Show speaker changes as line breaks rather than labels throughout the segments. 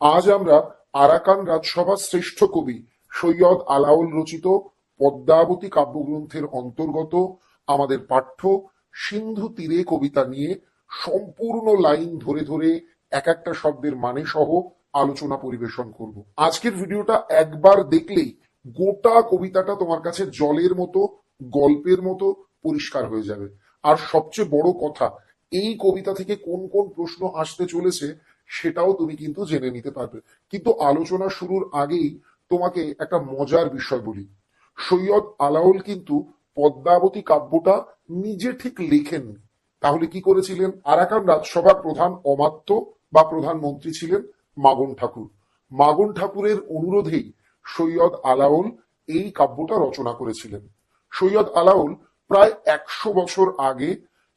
আজ আমরা আরাকান রাজসভার শ্রেষ্ঠ কবি সৈয়দ আলাউল রচিত পদ্মাবতী কাব্যগ্রন্থের অন্তর্গত আমাদের পাঠ্য সিন্ধু তীরে কবিতা নিয়ে সম্পূর্ণ লাইন ধরে ধরে এক একটা শব্দের মানে সহ আলোচনা পরিবেশন করব। আজকের ভিডিওটা একবার দেখলেই গোটা কবিতাটা তোমার কাছে জলের মতো, গল্পের মতো পরিষ্কার হয়ে যাবে। আর সবচেয়ে বড় কথা, এই কবিতা থেকে কোন কোন প্রশ্ন আসতে চলেছে সেটাও তুমি কিন্তু জেনে নিতে পারবে। কিন্তু আলোচনা শুরুর আগেই তোমাকে একটা মজার বিষয় বলি। সৈয়দ আলাউল কিন্তু পদ্মাবতী কাব্যটা নিজে ঠিক লেখেননি। তাহলে কি করেছিলেন? আরাকান রাজসভার প্রধান অমাত্য বা প্রধানমন্ত্রী ছিলেন মাগন ঠাকুর। মাগন ঠাকুরের অনুরোধেই সৈয়দ আলাউল এই কাব্যটা রচনা করেছিলেন। সৈয়দ আলাউল প্রায় একশো বছর আগে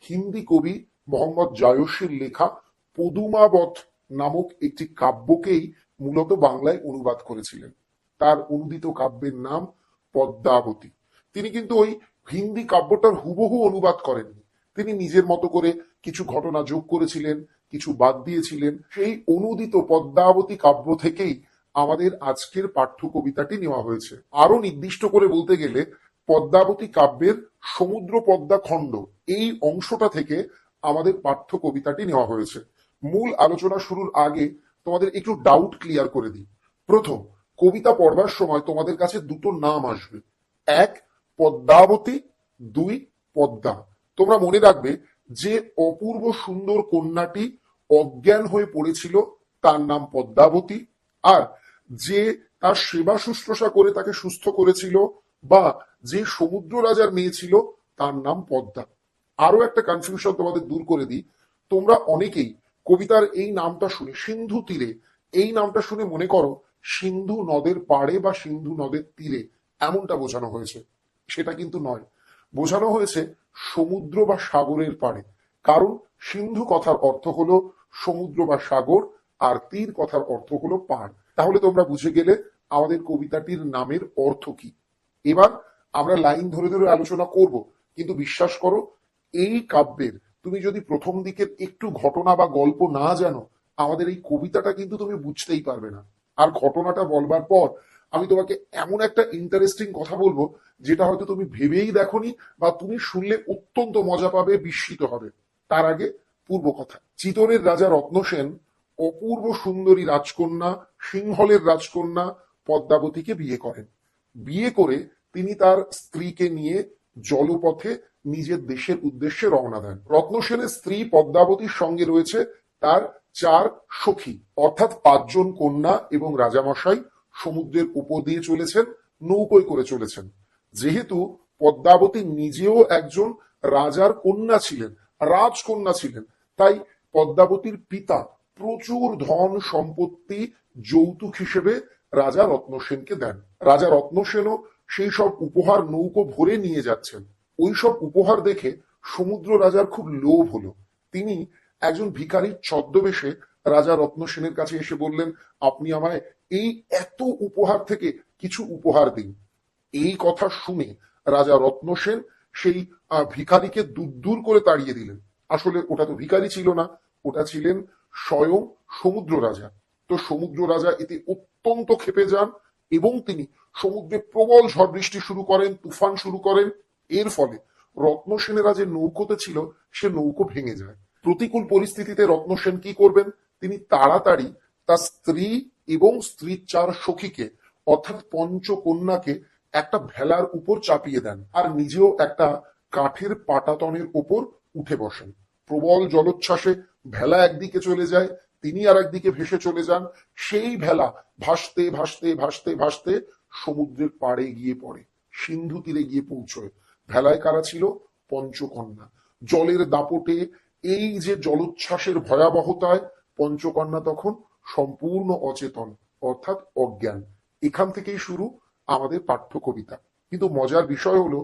হিন্দি কবি মোহাম্মদ জায়সীর লেখা পদুমাবত নামক একটি কাব্যকেই মূলত বাংলায় অনুবাদ করেছিলেন। তার অনুদিত কাব্যের নাম পদ্মাবতী। তিনি কিন্তু ওই হিন্দি কাব্যটার হুবহু অনুবাদ করেননি। তিনি নিজের মতো করে কিছু ঘটনা যোগ করেছিলেন, কিছু বাদ দিয়েছিলেন। সেই অনুদিত পদ্মাবতী কাব্য থেকেই আমাদের আজকের পাঠ্য কবিতাটি নেওয়া হয়েছে। আরও নির্দিষ্ট করে বলতে গেলে পদ্মাবতী কাব্যের সমুদ্র পদ্মা খণ্ড এই অংশটা থেকে আমাদের পাঠ্য কবিতাটি নেওয়া হয়েছে। মূল আলোচনা শুরুর আগে তোমাদের একটু ডাউট ক্লিয়ার করে দিই। প্রথম, কবিতা পড়বার সময় তোমাদের কাছে দুটো নাম আসবে। এক, পদ্মাবতী, দুই, পদ্মা। তোমরা মনে রাখবে যে অপূর্ব সুন্দর কন্যাটি অজ্ঞান হয়ে পড়েছিল, তার নাম পদ্মাবতী। আর যে তার সেবা শুশ্রূষা করে তাকে সুস্থ করেছিল বা যে সমুদ্র রাজার মেয়ে ছিল, তার নাম পদ্মা। আরও একটা কনফিউশন তোমাদের দূর করে দিই। তোমরা অনেকেই কবিতার এই নামটা শুনে, সিন্ধু তীরে, এই নামটা শুনে মনে করো সিন্ধু নদের পাড়ে বা সিন্ধু নদের তীরে এমনটা বোঝানো হয়েছে। সেটা কিন্তু নয়। বোঝানো হয়েছে সমুদ্র বা সাগরের পাড়ে। কারণ সিন্ধু কথার অর্থ হলো সমুদ্র বা সাগর, আর তীর কথার অর্থ হলো পাড়। তাহলে তোমরা বুঝে গেলে আমাদের কবিতাটির নামের অর্থ কি। এবার আমরা লাইন ধরে ধরে আলোচনা করব। কিন্তু বিশ্বাস করো, এই কাব্যের তুমি যদি প্রথম দিকের একটু ঘটনা বা গল্প না জানো, আমাদের এই কবিতাটা কিন্তু তুমি বুঝতেই পারবে না। আর ঘটনাটা বলবার পর আমি তোমাকে এমন একটা ইন্টারেস্টিং কথা বলব, যেটা হয়তো তুমি ভেবেই দেখোনি বা তুমি শুনলে অত্যন্ত মজা পাবে, বিস্মিত হবে। তার আগে পূর্ব কথা চিতরের রাজা রত্নসেন অপূর্ব সুন্দরী রাজকন্যা, সিংহলের রাজকন্যা পদ্মাবতীকে বিয়ে করেন। বিয়ে করে তিনি তার স্ত্রীকে নিয়ে জলপথে নিজের দেশের উদ্দেশ্যে রওনা দেন। রত্নসেনের স্ত্রী পদ্মাবতীর সঙ্গে রয়েছে তার চার সখী, অর্থাৎ পাঁচজন কন্যা এবং রাজামশাই সমুদ্রের উপর দিয়ে চলেছেন, নৌকোয় করে চলেছেন। যেহেতু পদ্মাবতী নিজেও একজন রাজার কন্যা ছিলেন, রাজকন্যা ছিলেন, তাই পদ্মাবতীর পিতা প্রচুর ধন সম্পত্তি যৌতুক হিসেবে রাজা রত্নসেনকে দেন। রাজা রত্নসেনও সেই সব উপহার নৌকো ভরে নিয়ে যাচ্ছেন। ওই সব উপহার দেখে সমুদ্র রাজার খুব লোভ হলো। তিনি একজন ভিখারির ছদ্মবেশে রাজা রত্নসেনের কাছে এসে বললেন আপনি আমায় এই এত উপহার থেকে কিছু উপহার দিন। এই কথা শুনে রাজা রত্নসেন সেই আহ, ভিখারিকে দূর দূর করে তাড়িয়ে দিলেন। আসলে ওটা তো ভিখারি ছিল না ওটা ছিলেন স্বয়ং সমুদ্র রাজা। তো সমুদ্র রাজা এতে অত্যন্ত ক্ষেপে যান এবং তিনি সমুদ্রে প্রবল ঝড় বৃষ্টি শুরু করেন তুফান শুরু করেন। এর ফলে রত্নসেনেরা যে নৌকোতে ছিল, সে নৌকো ভেঙে যায়। প্রতিকূল পরিস্থিতিতে রত্নসেন কি করবেন? তিনি তাড়াতাড়ি তার স্ত্রী এবং স্ত্রীর চার সখীকে, অর্থাৎ পঞ্চকন্যাকে, একটা ভেলার উপর চাপিয়ে দেন আর নিজেও একটা কাঠের পাটাতনের উপর উঠে বসেন। প্রবল জলোচ্ছ্বাসে ভেলা একদিকে চলে যায়, তিনি আর একদিকে ভেসে চলে যান। সেই ভেলা ভাসতে ভাসতে ভাসতে ভাসতে সমুদ্রের পাড়ে গিয়ে পড়ে, সিন্ধু তীরে গিয়ে পৌঁছয়। ভেলায় কারা ছিল? পঞ্চকন্যা। জলের দাপটে এই যে জলোচ্ছ্বাসের ভয়াবহতায় পঞ্চকন্যা তখন সম্পূর্ণ অচেতন, অর্থাৎ অজ্ঞান। এখান থেকেই শুরু আমাদের পাঠ্য কবিতা কিন্তু মজার বিষয় হলো,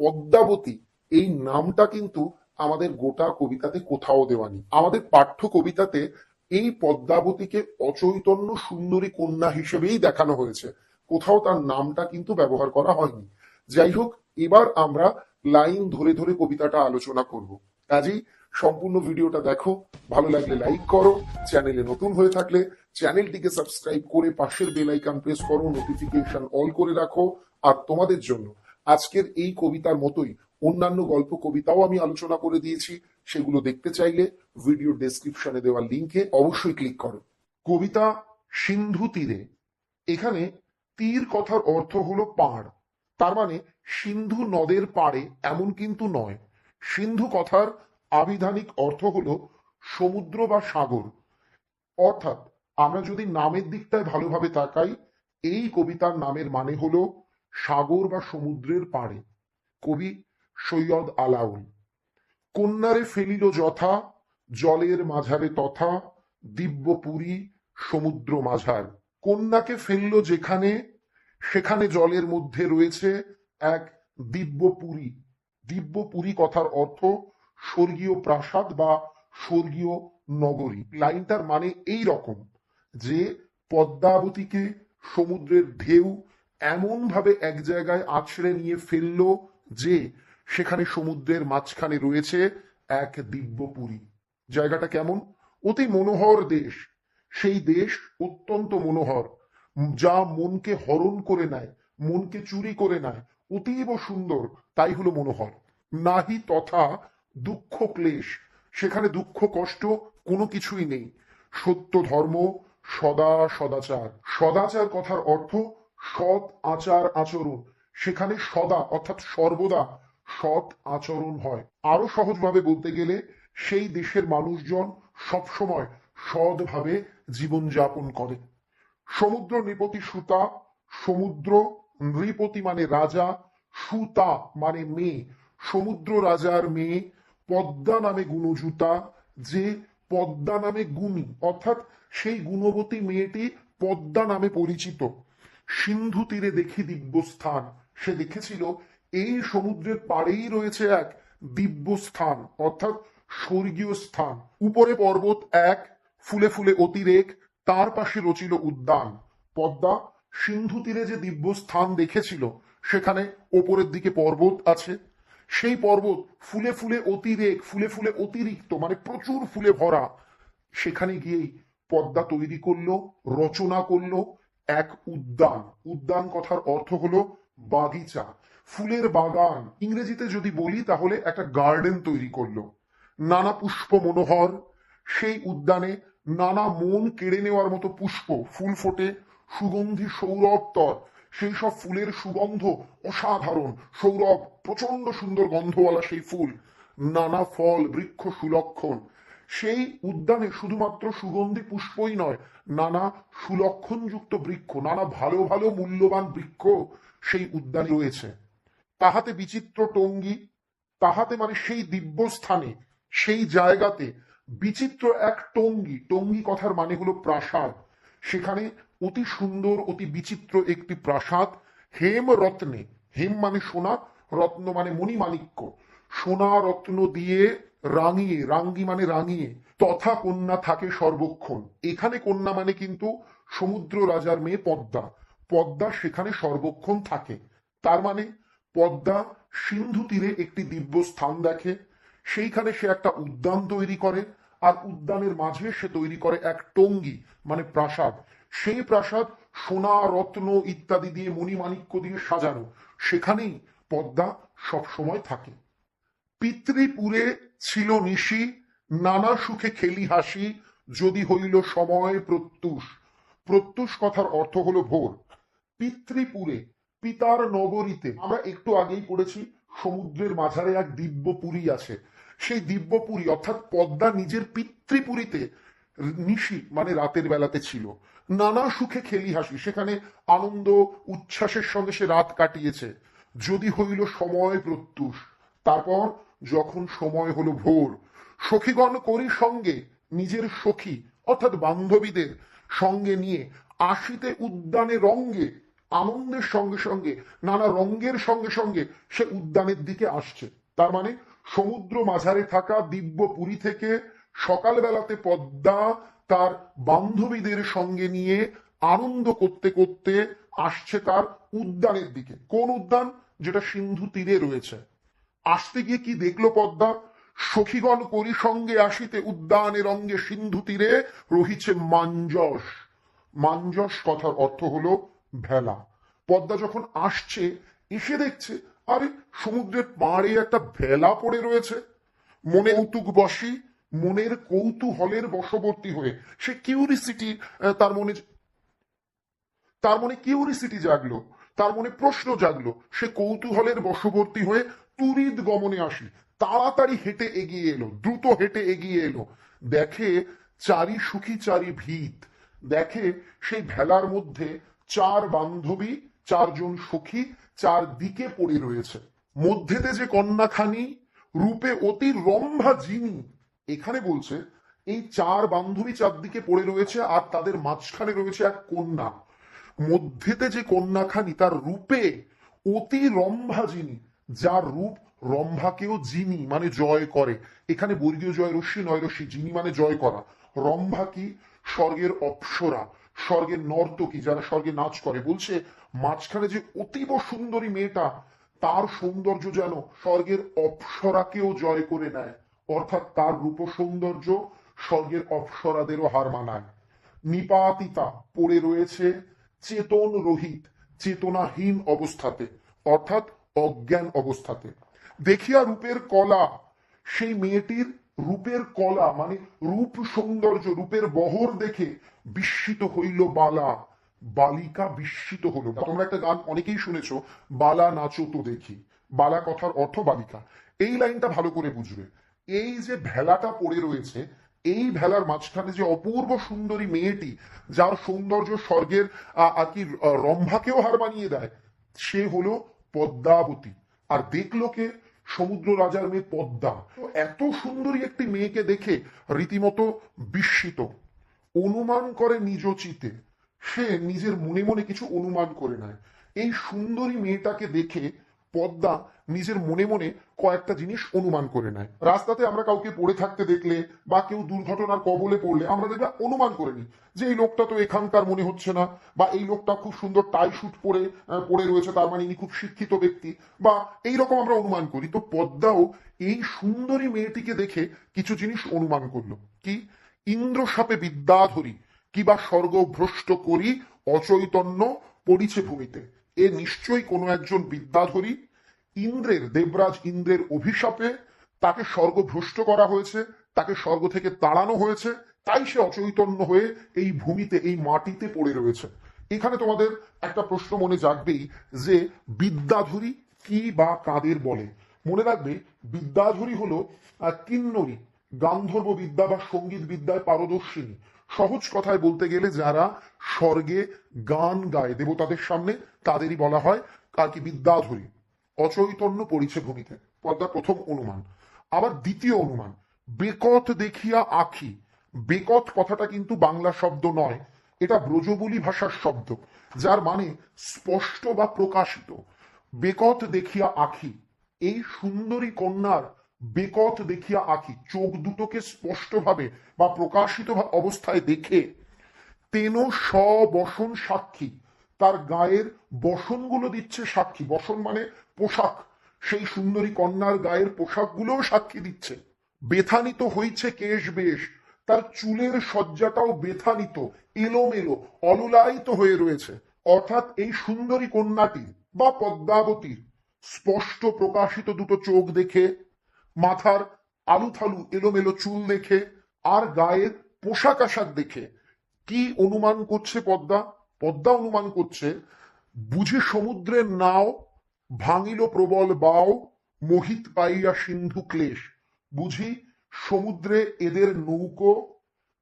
পদ্মাবতী, এই নামটা কিন্তু আমাদের গোটা কবিতাতে কোথাও দেওয়া নেই। আমাদের পাঠ্য কবিতাতে এই পদ্মাবতীকে অচৈতন্য সুন্দরী কন্যা হিসেবেই দেখানো হয়েছে। কোথাও তার নামটা কিন্তু ব্যবহার করা হয়নি। যাই হোক এবার আমরা লাইন ধরে ধরে কবিতাটা আলোচনা করব। কাজেই সম্পূর্ণ ভিডিওটা দেখো, ভালো লাগলে লাইক করো, চ্যানেলে নতুন হয়ে থাকলে চ্যানেলটিকে সাবস্ক্রাইব করে পাশের বেল আইকন প্রেস করো নোটিফিকেশন অল করে রাখো, আর তোমাদের জন্য আজকের এই কবিতার মতোই অন্যান্য গল্প কবিতাও আমি আলোচনা করে দিয়েছি। সেগুলো দেখতে চাইলে ভিডিও ডেসক্রিপশনে দেওয়া লিংকে অবশ্যই ক্লিক করো। কবিতা সিন্ধু তীরে। এখানে তীর কথার অর্থ হলো পাড় তার মানে সিন্ধু নদের পাড়ে এমন কিন্তু নয়। সিন্ধু কথার আবিধানিক অর্থ হল সমুদ্র বা সাগর। অর্থাৎ আমরা যদি নামের দিকটায় ভালোভাবে তাকাই, এই কবিতার নামের মানে হল সাগর বা সমুদ্রের পাড়ে। কবি সৈয়দ আলাউল। কন্যারে ফেলিল যথা, জলের মাঝারে তথা, দিব্যপুরী সমুদ্র মাঝার। কন্যাকে ফেলল যেখানে সেখানে জলের মধ্যে রয়েছে এক দিব্যপুরী দিব্যপুরী কথার অর্থ স্বর্গীয় প্রাসাদ বা স্বর্গীয় নগরী। লাইনটার মানে এই রকম যে পদ্মাবতীকে সমুদ্রের ঢেউ এমন ভাবে এক জায়গায় আছড়ে নিয়ে ফেলল যে সেখানে সমুদ্রের মাঝখানে রয়েছে এক দিব্যপুরী জায়গাটা কেমন? অতি মনোহর দেশ। সেই দেশ অত্যন্ত মনোহর। যা মনকে হরণ করে নেয়, মনকে চুরি করে নেয়, অতীব সুন্দর, তাই হলো মনোহর। নাহি তথা দুঃখ ক্লেশ, সেখানে দুঃখ কষ্ট কোনো কিছুই নেই। সত্য ধর্ম সদা সদাচার। সদাচার কথার অর্থ সৎ আচার আচরণ। সেখানে সদা, অর্থাৎ সর্বদা সৎ আচরণ হয়। আরও সহজভাবে বলতে গেলে, সেই দেশের মানুষজন সবসময় সৎভাবে জীবনযাপন করে। সমুদ্র নৃপতি সুতা, সমুদ্র নৃপতি মানে রাজা, সুতা মানে মেয়ে। সমুদ্র রাজার মেয়ে পদ্মা নামে গুণজুতা, যে পদ্মা নামে গুণী, অর্থাৎ সেই গুণবতী মেয়েটি পদ্মা নামে পরিচিত। সিন্ধু তীরে দেখি দিব্যস্থান। সে দেখেছিল এই সমুদ্রের পাড়েই রয়েছে এক দিব্য স্থান অর্থাৎ স্বর্গীয় স্থান। উপরে পর্বত এক, ফুলে ফুলে অতিরেক তার পাশে রচিল উদ্যান, পদ্মা, সিন্ধু তীরে যে দিব্য স্থান দেখেছিল, সেখানে ওপরের দিকে পর্বত আছে। সেই পর্বত ফুলে ফুলে অতিরেক ফুলে ফুলে অতিরিক্ত মানে প্রচুর ফুলে ভরা। সেখানে গিয়েই পদ্মা তৈরি করল, রচনা করল এক উদ্যান। উদ্যান কথার অর্থ হলো বাগিচা। ফুলের বাগান। ইংরেজিতে যদি বলি, তাহলে একটা গার্ডেন তৈরি করল। নানা পুষ্প মনোহর। সেই উদ্যানে নানা মন কেড়ে নেওয়ার মতো পুষ্প, ফুল ফোটে, সুগন্ধি সৌরভ তর সেই সব ফুলের সুগন্ধ অসাধারণ। সৌরভ প্রচণ্ড সুন্দর গন্ধওয়ালা সেই ফুল। নানা ফল, বৃক্ষ সুলক্ষণ। সেই উদ্যানে শুধুমাত্র সুগন্ধি পুষ্পই নয়, নানা সুলক্ষণযুক্ত বৃক্ষ, নানা ভালো ভালো মূল্যবান বৃক্ষ সেই উদ্যানে রয়েছে। তাহাতে বিচিত্র টঙ্গী, তাহাতে মানে সেই দিব্য স্থানে সেই জায়গাতে বিচিত্র এক টঙ্গী টঙ্গী কথার মানে হলো প্রাসাদ। সেখানে অতি সুন্দর, অতি বিচিত্র একটি প্রাসাদ। হেম রত্নে, হেম মানে সোনা, রত্ন মানে মণিমাণিক্য। সোনা রত্ন দিয়ে রাঙিয়ে, রাঙ্গি মানে রাঙিয়ে, তথা কন্যা থাকে সর্বক্ষণ। এখানে কন্যা মানে কিন্তু সমুদ্র রাজার মেয়ে পদ্মা। পদ্মা সেখানে সর্বক্ষণ থাকে। তার মানে পদ্মা সিন্ধু তীরে একটি দিব্য স্থান দেখে। সেইখানে সে একটা উদ্যান তৈরি করে। আর উদ্যানের মাঝে সে তৈরি করে এক টঙ্গী মানে প্রাসাদ। সেই প্রাসাদ সোনা, রত্ন ইত্যাদি দিয়ে মণিমাণিক্য দিয়ে সাজানো। সেখানেই পদ্মা সব সময় থাকে। পিতৃপুরে ছিল নিশি, নানা সুখে খেলি হাসি, যদি হইল সময় প্রত্যুষ। প্রত্যুষ কথার অর্থ হলো ভোর। পিতৃপুরে, পিতার নগরীতে, আমরা একটু আগেই পড়েছি, সমুদ্রের মাঝারে এক দিব্যপুরী আছে। সেই দিব্যপুরী, অর্থাৎ পদ্মা নিজের পিতৃপুরীতে নিশি মানে রাতের বেলাতে ছিল। নানা সুখে খেলি হাসি, সেখানে আনন্দ, উচ্ছ্বাসের সঙ্গে সে রাত কাটিয়েছে। যদি হইল সময় প্রত্যুষ, তারপর যখন সময় হলো ভোর, সখীগণ করি সঙ্গে নিজের সখী, অর্থাৎ বান্ধবীদের সঙ্গে নিয়ে আসিতে উদ্যানে রঙ্গে, আনন্দের সঙ্গে সঙ্গে, নানা রঙ্গের সঙ্গে সঙ্গে সে উদ্যানের দিকে আসছে। তার মানে সমুদ্র মাঝারে থাকা দিব্যপুরী থেকে সকালবেলাতে পদ্মা তার বান্ধবীদের সঙ্গে নিয়ে আনন্দ করতে করতে আসছে তার উদ্যানের দিকে। কোন উদ্যান? যেটা সিন্ধু তীরে রয়েছে। আসতে গিয়ে কি দেখল পদ্মা? সখীগণ করি সঙ্গে আসিতে উদ্যানের অঙ্গে সিন্ধু তীরে রহিছে মাঞ্জস। মাঞ্জস কথার অর্থ হলো ভেলা। পদ্মা যখন আসছে, এসে দেখছে আরে, সমুদ্রের পাড়ে একটা ভেলা পড়ে রয়েছে। মনে কৌতুক বসি, মনের কৌতূহলের বশবর্তী হয়ে। সে কিউরিসিটি তার মনে তার মনে কিউরিসিটি জাগলো, তার মনে প্রশ্ন জাগলো। সে কৌতূহলের বশবর্তী হয়ে তুরিত গমনে আসি। তাড়াতাড়ি হেঁটে এগিয়ে এলো, দ্রুত হেঁটে এগিয়ে এলো। দেখে চারি সুখী চারি ভিত। দেখে সেই ভেলার মধ্যে চার বান্ধবী, চারজন সখী চার দিকে পড়ে রয়েছে। মধ্যেতে যে কন্যাখানি, রূপে অতি রম্ভা যিনি এখানে বলছে, এই চার বান্ধবী চারদিকে পড়ে রয়েছে আর তাদের মাঝখানে রয়েছে এক কন্যা। মধ্যেতে যে কন্যাখানি, তার রূপে অতি রম্ভা যিনি যার রূপ রম্ভাকেও যিনি মানে জয় করে। এখানে বর্গীয় জয় রশ্মি, নয় রশ্মি যিনি মানে জয় করা। রম্ভা কি? স্বর্গের অপ্সরা। স্বর্গের নর্তকী যারা স্বর্গে নাচ করে বলছে, মাঝখানে যে অতীব সুন্দরী মেয়েটা, তার সৌন্দর্য যেন স্বর্গের অপ্সরাকেও জয় করে নেয়। অর্থাৎ তার রূপ সৌন্দর্য স্বর্গের অপ্সরাদেরও হার মানায়। নিপাতিতা পড়ে রয়েছে চেতন রহিত, চেতনাহীন অবস্থাতে, অর্থাৎ অজ্ঞান অবস্থাতে। দেখিয়া রূপের কলা সেই মেয়েটির রূপের কলা মানে রূপ সৌন্দর্য, রূপের বহর দেখে বিস্মিত হইল বালা। বালিকা বিস্মিত হলো। তোমরা একটা গান অনেকেই শুনেছো, বালা নাচো তো দেখি। বালা কথার অর্থ বালিকা। এই লাইনটা ভালো করে বুঝবে। এই যে ভেলাটা পড়ে রয়েছে, এই ভেলার মাঝখানে যে অপূর্ব সুন্দরী মেয়েটি, যার সৌন্দর্য স্বর্গের আর কি রম্ভাকেও হার মানিয়ে দেয়, সে হলো পদ্মাবতী। আর দেখল কে? সমুদ্র রাজার মেয়ে পদ্মা। এত সুন্দরী একটি মেয়েকে দেখে রীতিমতো বিস্মিত। অনুমান করে নিজ চিতে। সে নিজের মনে মনে কিছু অনুমান করে নেয়। এই সুন্দরী মেয়েটাকে দেখে পদ্মা নিজের মনে মনে কয়েকটা জিনিস অনুমান করে নেয়। রাস্তাতে আমরা কাউকে পড়ে থাকতে দেখলে বা কেউ দুর্ঘটনার কবলে পড়লে আমরা দেখবে অনুমান করে নিই যে এই লোকটা তো এখানকার মনে হচ্ছে না বা এই লোকটা খুব সুন্দর টাই শুট পরে পড়ে রয়েছে, তার মানে ইনি খুব শিক্ষিত ব্যক্তি বা এই রকম আমরা অনুমান করি। তো পদ্মাও এই সুন্দরী মেয়েটিকে দেখে কিছু জিনিস অনুমান করল। কি? ইন্দ্র সাপে বিদ্যা বিদ্যাধরী কিবা স্বর্গ ভ্রষ্ট করি অচৈতন্য পড়িছে ভূমিতে। এ নিশ্চয়ই কোনো একজন বিদ্যাধরী ইন্দ্রের, দেবরাজ ইন্দ্রের অভিশাপে তাকে স্বর্গ ভ্রষ্ট করা হয়েছে, তাকে স্বর্গ থেকে তাড়ানো হয়েছে, তাই সে অচৈতন্য হয়ে এই ভূমিতে, এই মাটিতে পড়ে রয়েছে। এখানে তোমাদের একটা প্রশ্ন মনে জাগবেই যে বিদ্যাধুরী কি বা কাদের বলে? মনে রাখবে, বিদ্যাধুরী হলো কিন্নরী, গান্ধর্ব বিদ্যা বা সংগীত বিদ্যায় পারদর্শিনী। সহজ কথায় বলতে গেলে যারা স্বর্গে গান গায়, দেবতাদের সামনে, তাদেরই বলা হয় আর কি বিদ্যাধরী। অচৈতন্য পরিছে ভূমিতে, পদ্মা প্রথম অনুমান। আবার দ্বিতীয় অনুমান, বেকত দেখিয়া আখি। বেকত কথাটা কিন্তু বাংলা শব্দ নয়, এটা ব্রজবুলি ভাষার শব্দ, যার মানে স্পষ্ট বা প্রকাশিত। বেকত দেখিয়া আখি, এই সুন্দরী কন্যার বেকত দেখিয়া আখি, চোখ দুটোকে স্পষ্টভাবে বা প্রকাশিত অবস্থায় দেখে, তেন বসন সাক্ষী, তার গায়ের বসনগুলো দিচ্ছে সাক্ষী। বসন মানে পোশাক। সেই সুন্দরী কন্যার গায়ের পোশাকগুলোও সাক্ষী দিচ্ছে। বেথানিত হইছে কেশ বেশ। তার চুলের সজ্জাটাও বেথানিত এলোমেলো অলুলায়িত হয়ে রয়েছে। অর্থাৎ এই সুন্দরী কন্যাটি বা পদ্মাবতীর স্পষ্ট প্রকাশিত দুটো চোখ দেখে, মাথার আলুথালু এলোমেলো চুল দেখে, আর গায়ের পোশাক আশাক দেখে। কি অনুমান করছে পদ্মা? পদ্মা অনুমান করছে, বুঝি সমুদ্রের নাও ভাঙিল প্রবল বাও, মোহিত পাইয়া সিন্ধু ক্লেশ। বুঝি সমুদ্রে এদের নৌকো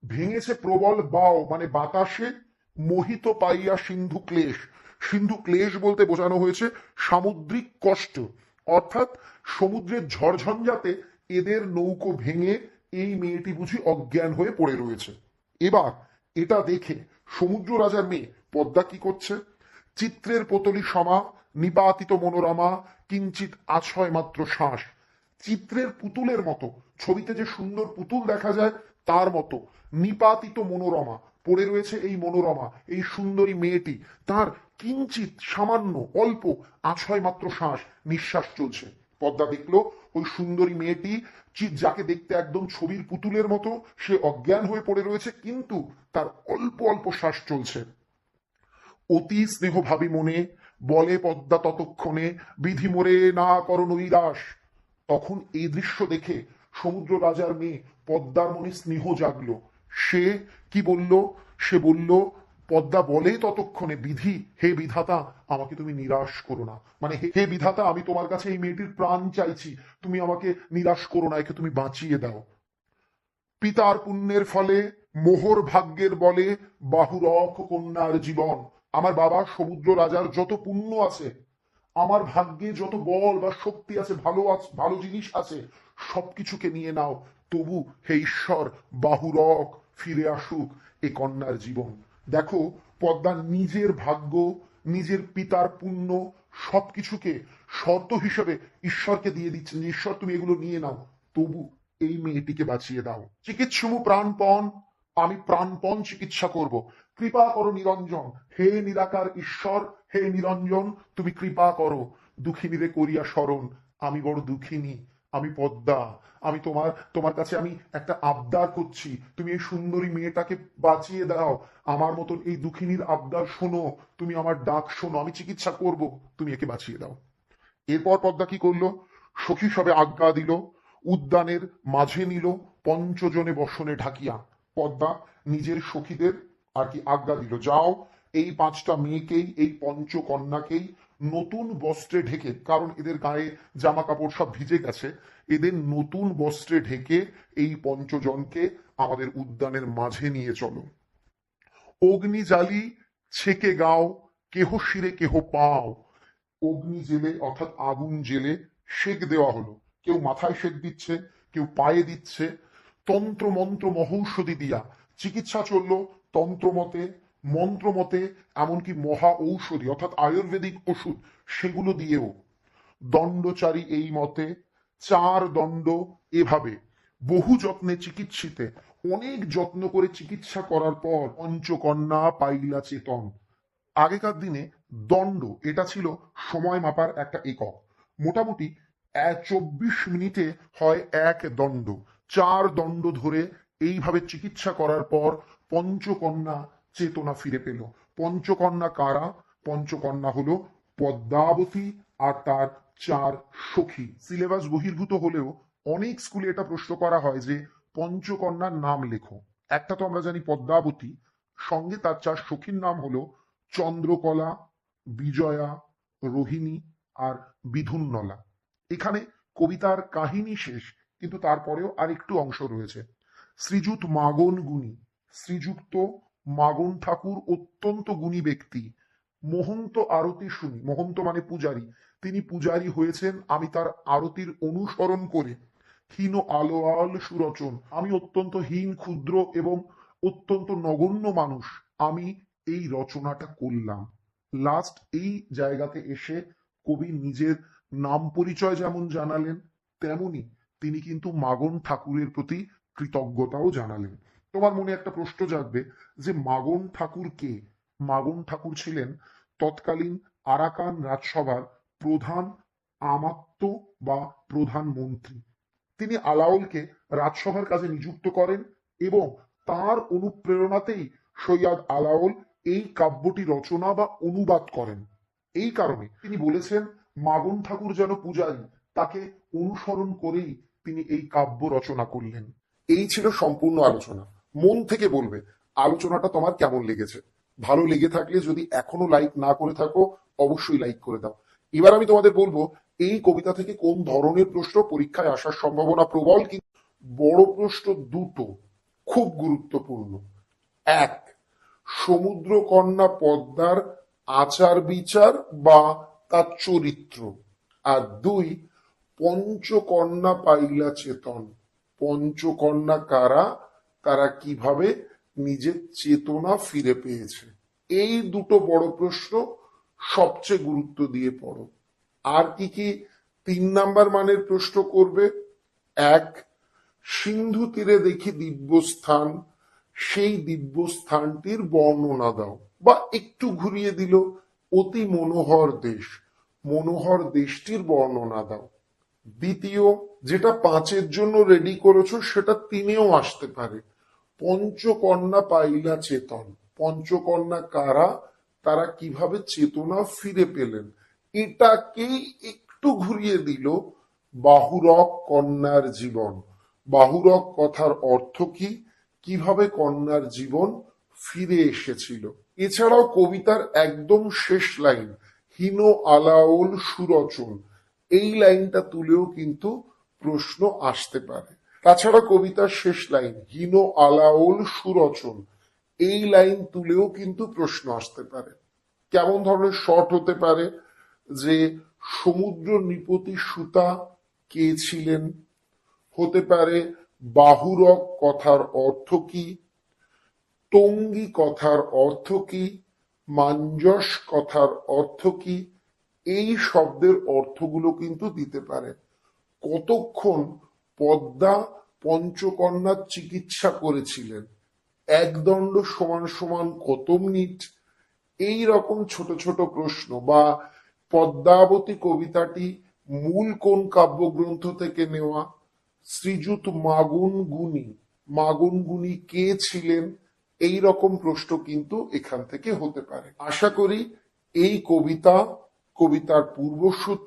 ভেঙেছে প্রবল বাও মানে বাতাসে মোহিত পাইয়া সিন্ধু ক্লেশ। সিন্ধু ক্লেশ বলতে বোঝানো হয়েছে সামুদ্রিক কষ্ট। অর্থাৎ সমুদ্রের ঝড়ঝঞ্ঝাতে এদের নৌকো ভেঙে এই মেয়েটি বুঝি অজ্ঞান হয়ে পড়ে রয়েছে। এবার এটা দেখে সমুদ্র রাজার মেয়ে পদ্মা কি করছে? চিত্রের পতলি সমা নিপাতিত মনোরমা কিঞ্চিত আছয় মাত্র শ্বাস। চিত্রের পুতুলের মতো, ছবিতে যে সুন্দর পুতুল দেখা যায়, তার মতো নিপাতিত মনোরমা পড়ে রয়েছে এই মনোরমা, এই সুন্দরী মেয়েটি। তার কিঞ্চিত সামান্য, অল্প আছয় মাত্র শ্বাস, নিঃশ্বাস চলছে। পদ্মা দেখল, ওই সুন্দরী মেয়েটি যাকে দেখতে একদম ছবির পুতুলের মতো, সে অজ্ঞান হয়ে পড়ে রয়েছে, কিন্তু তার অল্প অল্প শ্বাস চলছে। অতি স্নেহভাবী মনে বলে পদ্মা ততক্ষণে বিধি মোরে না করো নৈরাস তখন এই দৃশ্য দেখে সমুদ্র রাজার মেয়ে পদ্মার মনে স্নেহ জাগলো। সে কি বলল? সে বলল, পদ্মা বলে ততক্ষণে, বিধি, হে বিধাতা, আমাকে তুমি নিরাশ করো না। মানে হে বিধাতা, আমি তোমার কাছে এই মেয়েটির প্রাণ চাইছি। তুমি আমাকে নিরাশ করো না, একে তুমি বাঁচিয়ে দাও। পিতার পুণ্যের ফলে মোহর ভাগ্যের বলে বাহুরক কন্যার জীবন। আমার বাবা সমুদ্র রাজার যত পুণ্য আছে, আমার ভাগ্যে যত বল বা শক্তি আছে, ভালো ভালো জিনিস আছে, সবকিছুকে নিয়ে নাও। তবু হে ঈশ্বর, বাহুরক ফিরে আসুক এ কন্যার জীবন। দেখো, পদ্মা নিজের ভাগ্য, নিজের পিতার পুণ্য, সবকিছুকে শর্ত হিসেবে ঈশ্বরকে দিয়ে দিচ্ছেন। ঈশ্বর, তুমি এগুলো নিয়ে নাও। তবু এই মেয়েটিকে বাঁচিয়ে দাও। চিকিৎসমু প্রাণপণ, আমি প্রাণপণ চিকিৎসা করব। কৃপা করো নিরঞ্জন। হে নিরাকার ঈশ্বর, হে নিরঞ্জন, তুমি কৃপা করো। দুঃখিনীরে করিয়া স্মরণ, আমি বড় দুঃখিনী, আমি পদ্মা। আমি তোমার তোমার কাছে আমি একটা আবদার করছি। তুমি এই সুন্দরী মেয়েটাকে বাঁচিয়ে দাও। আমার মতন এই দুঃখিনীর আবদার শোনো। তুমি আমার ডাক শোনো। আমি চিকিৎসা করব। তুমি একে বাঁচিয়ে দাও। এরপর পদ্মা কি করল? সখী সবে আজ্ঞা দিল, উদ্যানের মাঝে নিল, পঞ্চজনে বসনে ঢাকিয়া। পদ্মা নিজের সখীদের আর কি আজ্ঞা দিল, যাও, এই পাঁচটা মেয়েকেই, এই পঞ্চকন্যাকেই নতুন বস্ত্রে ঢেকে, কারণ এদের গায়ে জামা কাপড় সব ভিজে গেছে, এদের নতুন বস্ত্রে ঢেকে এই পঞ্চজনকে আমাদের উদ্যানের মাঝে নিয়ে চলো। অগ্নি জালি ছেকে গাও, কেহ শিরে কেহ পাও। অগ্নি জেলে অর্থাৎ আগুন জেলে সেক দেওয়া হলো। কেউ মাথায় সেক দিচ্ছে, কেউ পায়ে দিচ্ছে। তন্ত্র মন্ত্র মহৌষধি দিয়া চিকিৎসা চলল তন্ত্রমতে, মন্ত্রমতে, এমনকি মহা ঔষধি, অর্থাৎ আয়ুর্বেদিক ওষুধ, সেগুলো দিয়েও। দণ্ডচারী এই মতে, চার দণ্ড এভাবে, বহু যত্নে চিকিৎসিতে, অনেক যত্ন করে চিকিৎসা করার পর পঞ্চকন্যা পাইলা চেতন। আগেকার দিনে দণ্ড, এটা ছিল সময় মাপার একটা একক। মোটামুটি চব্বিশ মিনিটে হয় এক দণ্ড। চার দণ্ড ধরে এইভাবে চিকিৎসা করার পর পঞ্চকন্যা চেতনা ফিরে পেল। পঞ্চকন্যা কারা? পঞ্চকন্যা হলো পদ্মাবতী আর তার চার সখী। সিলেবাস বহির্ভূত হলেও অনেক স্কুলে এটা প্রশ্ন করা হয় যে পঞ্চকন্যার নাম লেখো। একটা তো আমরা জানি পদ্মাবতী, সঙ্গে তার চার সখীর নাম হলো চন্দ্রকলা, বিজয়া, রোহিণী আর বিধুন্নলা। এখানে কবিতার কাহিনী শেষ, কিন্তু তারপরেও আরেকটু অংশ রয়েছে। শ্রীযুত মাগন গুণী শ্রীযুক্ত মাগন ঠাকুর অত্যন্ত গুণী ব্যক্তি। মহন্ত আরতি শুনি। মহন্ত মানে পূজারী। তিনি পূজারী হয়েছেন আমি তার আরতির অনুসরণ করে। হীন আলো আল সুরচন। আমি অত্যন্ত হীন, ক্ষুদ্র এবং অত্যন্ত নগণ্য মানুষ। আমি এই রচনাটা করলাম। লাস্ট এই জায়গাতে এসে কবি নিজের নাম পরিচয় যেমন জানালেন, তেমনি তিনি কিন্তু মাগন ঠাকুরের প্রতি কৃতজ্ঞতাও জানালেন। তোমার মনে একটা প্রশ্ন জাগবে যে মাগন ঠাকুর কে? মাগন ঠাকুর ছিলেন তৎকালীন আরাকান রাজসভার প্রধান আমাত্য বা প্রধানমন্ত্রী তিনি আলাউলকে রাজসভার কাজে নিযুক্ত করেন এবং তার অনুপ্রেরণাতেই সৈয়দ আলাউল এই কাব্যটি রচনা বা অনুবাদ করেন। এই কারণে তিনি বলেছেন, মাগন ঠাকুর যেন পূজারী, তাকে অনুসরণ করেই তিনি এই কাব্য রচনা করলেন। এই ছিল সম্পূর্ণ আলোচনা। মন থেকে বলবে, আলোচনাটা তোমার কেমন লেগেছে? ভালো লেগে থাকলে যদি এখনও লাইক না করে থাকো, অবশ্যই লাইক করে দাও। এবার আমি তোমাদের বলব, এই কবিতা থেকে কোন ধরনের প্রশ্ন পরীক্ষায় আসার সম্ভাবনা প্রবল কিন্তু বড় প্রশ্ন দুটো, খুব গুরুত্বপূর্ণ। এক সমুদ্র কন্যা পদ্মার আচার বিচার বা তার চরিত্র। আর দুই, পঞ্চকন্যা পাইলা চেতন। পঞ্চকন্যা কারা তারা কীভাবে নিজের চেতনা ফিরে পেয়েছে? এই দুটো বড় প্রশ্ন সবচেয়ে গুরুত্ব দিয়ে পড়ো। আর কি কি তিন নাম্বার মানের প্রশ্ন করবে? এক, সিন্ধু তীরে দেখি দিব্যস্থান, সেই দিব্যস্থানটির বর্ণনা দাও। বা একটু ঘুরিয়ে দিল, অতি মনোহর দেশ, মনোহর দেশটির বর্ণনা দাও। দ্বিতীয়, যেটা পাঁচের জন্য রেডি করেছ, সেটা তিনেও আসতে পারে। পঞ্চকন্যা পাইলা চেতন। পঞ্চকন্যা কারা? তারা কীভাবে চেতনা ফিরে পেলেন? এটাকেই একটু ঘুরিয়ে দিল বাহুরক কন্যার জীবন। বাহুরক কথার অর্থ কি? কীভাবে কন্যার জীবন ফিরে এসেছিল? এছাড়াও কবিতার একদম শেষ লাইন, হীন আলাওল সুরচন এই লাইনটা তুলেও কিন্তু প্রশ্ন আসতে পারে। তাছাড়া কবিতার শেষ লাইন, হীন আলাওল সুরচন এই লাইন তুলেও কিন্তু প্রশ্ন আসতে পারে। কেমন ধরনের শর্ট হতে পারে যে সমুদ্র নিপতি সুতা কে ছিলেন? হতে পারে বাহুরক কথার অর্থ কি? টঙ্গী কথার অর্থ কি? মাঞ্জস কথার অর্থ কি? এই শব্দের অর্থগুলো কিন্তু দিতে পারে। কতক্ষণ পদ্মা পঞ্চকন্যার চিকিৎসা করেছিলেন। এক দণ্ড সমান সমান কত মিনিট এই রকম ছোট ছোট প্রশ্ন বা পদ্মাবতী কবিতাটি মূল কোন কাব্যগ্রন্থ থেকে নেওয়া? শ্রীযুত মাগুন গুণী মাগুন গুণী কে ছিলেন? এই রকম প্রশ্ন কিন্তু এখান থেকে হতে পারে। আশা করি এই কবিতা, কবিতার পূর্বসূত্র